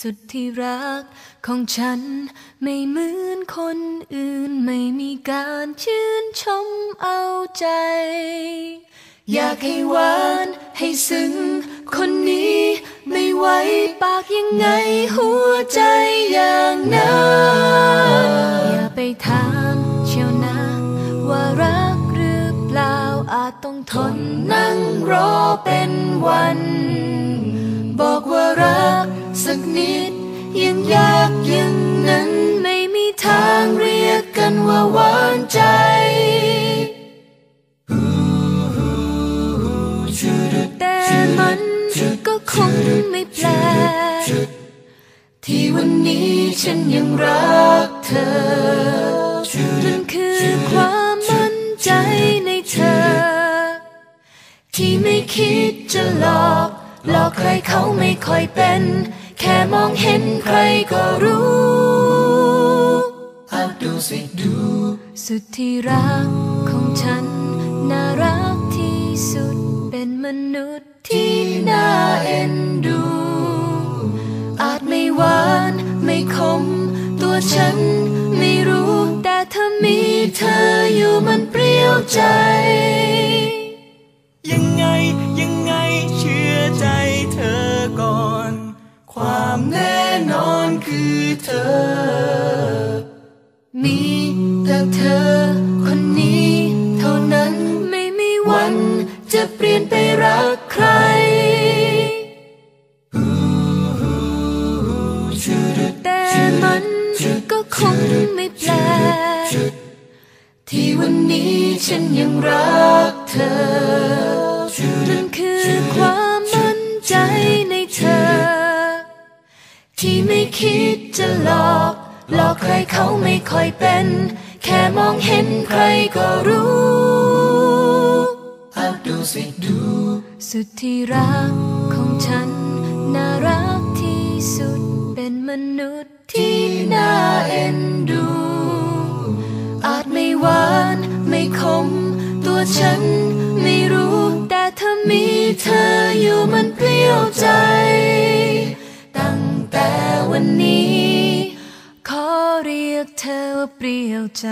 สุดที่รักของฉันไม่เหมือนคนอื่นไม่มีการชื่นชมเอาใจ อยากให้หวานให้ซึ้งคนนี้ไม่ไหวปากยังไงหัวใจอย่างนั้นอย่าไปถามเชียวนะว่ารักหรือเปล่าอาจต้องทนนั่งรอเป็นวัน นิด ยังยากยังนั้นไม่มีทางเรียกกันว่าหวานใจ แต่มันก็คงไม่แปลกที่วันนี้ฉันยังรักเธอมันคือความมั่นใจในเธอ ที่ไม่คิดจะหลอกหลอกใครเขาไม่ค่อยเป็น แค่มองเห็นใครก็รู้เอาดูสิดู สุดที่รักของฉัน น่ารักที่สุดเป็นมนุษย์ที่น่าเอ็นดู อาจไม่หวานไม่คม ตัวฉันไม่รู้ แต่ถ้ามีเธออยู่มันเปรี้ยวใจ คือเธอ มีแต่เธอคนนี้เท่านั้นไม่มีวันจะเปลี่ยนไปรักใครแต่มันก็คงไม่แปลที่วันนี้ฉันยังรักเธอมันคือความ ไม่คิดจะหลอก หลอกใครเขาไม่ค่อยเป็น แค่มองเห็นใครก็รู้เอาดูสิดู สุดที่รักของฉัน น่ารักที่สุดเป็นมนุษย์ที่น่าเอ็นดู อาจไม่หวานไม่คม ตัวฉันไม่รู้ แต่ถ้ามีเธออยู่มันเป กเธอว่าเปรี้ยวใจ